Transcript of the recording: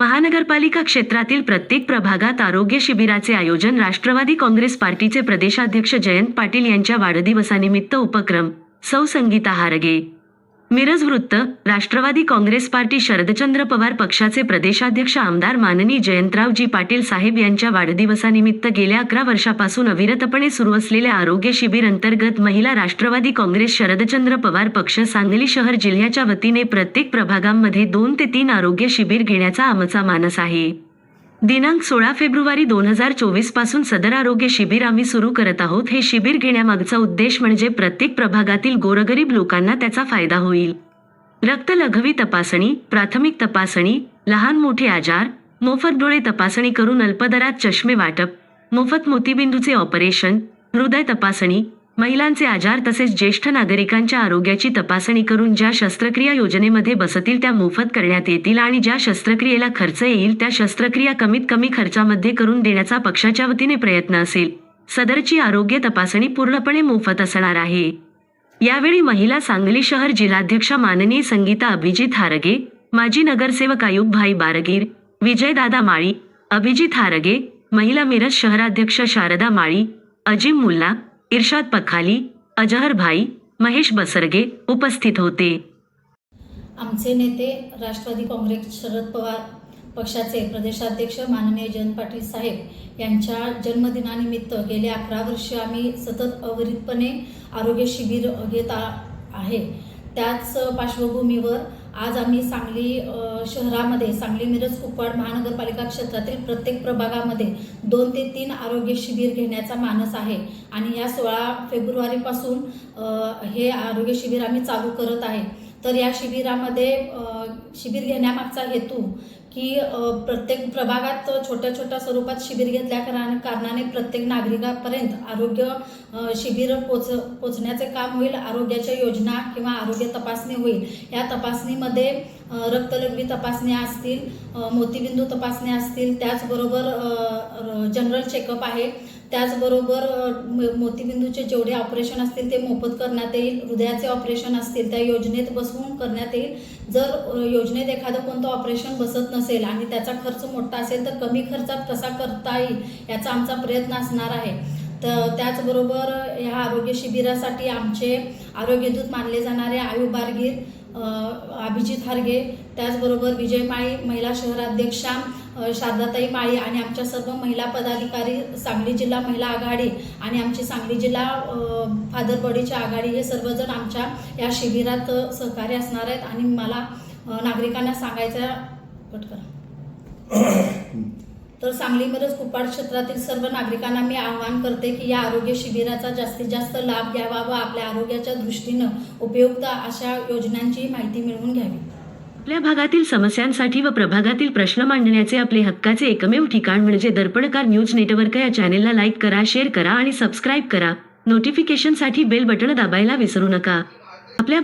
महानगरपालिका क्षेत्रातील प्रत्येक प्रभागात आरोग्य शिबिराचे आयोजन राष्ट्रवादी काँग्रेस पार्टीचे प्रदेशाध्यक्ष जयंत पाटील यांच्या वाढदिवसानिमित्त उपक्रम सौ संगीता हारगे मिरज वृत्त राष्ट्रवादी काँग्रेस पार्टी शरदचंद्र पवार पक्षाचे प्रदेशाध्यक्ष आमदार माननी जयंतरावजी पाटील साहेब यांच्या वाढदिवसानिमित्त गेल्या अकरा वर्षापासून अविरतपणे सुरू असलेल्या आरोग्य शिबिर अंतर्गत महिला राष्ट्रवादी काँग्रेस शरदचंद्र पवार पक्ष सांगली शहर जिल्ह्याच्या वतीने प्रत्येक प्रभागांमध्ये दोन ते तीन आरोग्य शिबिर घेण्याचा आमचा मानस आहे. दिनांक सोळा फेब्रुवारी दोन हजार चोवीसपासून सदर आरोग्य शिबिर आम्ही सुरू करत आहोत. हे शिबिर घेण्यामागचा उद्देश म्हणजे प्रत्येक प्रभागातील गोरगरीब लोकांना त्याचा फायदा होईल. रक्त लघवी तपासणी प्राथमिक तपासणी लहान मोठे आजार मोफत डोळे तपासणी करून अल्पदरात चष्मे वाटप मोफत मोतीबिंदूचे ऑपरेशन हृदय तपासणी महिलांचे आजार तसेच ज्येष्ठ नागरिकांच्या आरोग्याची तपासणी करून ज्या शस्त्रक्रिया योजनेमध्ये बसतील त्या मोफत करण्यात येतील आणि ज्या शस्त्रक्रियेला खर्च येईल त्या शस्त्रक्रिया कमीत कमी खर्चामध्ये करून देण्याचा पक्षाच्या वतीने प्रयत्न असेल. सदरची आरोग्य तपासणी पूर्णपणे मोफत असणार आहे. यावेळी महिला सांगली शहर जिल्हाध्यक्षा माननीय संगीता अभिजित हारगे माजी नगरसेवक आयुब भाई बारगीर विजयदादा माळी अभिजित हारगे महिला मिरज शहराध्यक्ष शारदा माळी अजिम मुल्ला इर्शाद पखाली अजहर भाई महेश बसरगे उपस्थित होते. आमचे नेते राष्ट्रवादी काँग्रेस शरद पवार पक्षाचे प्रदेशाध्यक्ष माननीय जयंत पाटील साहेब यांच्या जन्मदिनानिमित्त गेले अकरा वर्ष आम्ही सतत अविरतपणे आरोग्य शिबिर घेत आ- आहे. त्याच पार्श्वभूमीवर आज आम्ही सांगली शहरामध्ये सांगली मिरज कुपवाड महानगरपालिका क्षेत्रातील प्रत्येक प्रभागामध्ये दोन ते तीन आरोग्य शिबिर घेण्याचा मानस आहे. आणि या सोळा फेब्रुवारीपासून हे आरोग्य शिबिर आम्ही चालू करत आहे. तर या शिबिरामध्ये शिबिर घेण्यामागचा हेतू की प्रत्येक प्रभागात छोट्या छोट्या स्वरूपात शिबिर घेतल्या कारण कारणाने प्रत्येक नागरिकापर्यंत आरोग्य शिबिर पोच पोचण्याचे काम होईल आरोग्याच्या योजना किंवा आरोग्य तपासणी होईल. या तपासणीमध्ये रक्तलग्वी रक्तलघवी तपासण्या असतील मोतीबिंदू तपासण्या असतील त्याचबरोबर जनरल चेकअप आहे. त्याचबरोबर म- मोतीबिंदूचे जेवढे ऑपरेशन असतील ते मोफत करण्यात येईल हृदयाचे ऑपरेशन असतील त्या योजनेत बसवून करण्यात येईल. जर योजनेत एखादं कोणतं ऑपरेशन बसत नसेल आणि त्याचा खर्च मोठा असेल तर कमी खर्चात कसा करता येईल याचा आमचा प्रयत्न असणार आहे. तर त्याचबरोबर ह्या आरोग्य शिबिरासाठी आमचे आरोग्यदूत मानले जाणारे आयु बारगीर अभिजित हारगे त्याचबरोबर विजय माळी महिला शहराध्यक्षा शारदाताई माळी आणि आमच्या सर्व महिला पदाधिकारी सांगली जिल्हा महिला आघाडी आणि आमची सांगली जिल्हा फादर बॉडीची आघाडी हे सर्वजण आमच्या या शिबिरात सहकार्य असणार आहेत आणि मला नागरिकांना सांगायचं कट करा. तर सांगलीमध्येच कुपाड क्षेत्रातील सर्व नागरिकांना मी आवाहन करते की या आरोग्य शिबिराचा जास्तीत जास्त लाभ घ्यावा व आपल्या आरोग्याच्या दृष्टीनं उपयुक्त अशा योजनांची माहिती मिळवून घ्यावी. आपल्या भागातील समस्यांसाठी व प्रभागातील प्रश्न मांडण्याचे आपले हक्काचे एकमेव ठिकाण म्हणजे दर्पणकार न्यूज नेटवर्क या चॅनेलला लाईक करा शेअर करा आणि सबस्क्राईब करा. नोटिफिकेशनसाठी बेल बटण दाबायला विसरू नका. आपल्या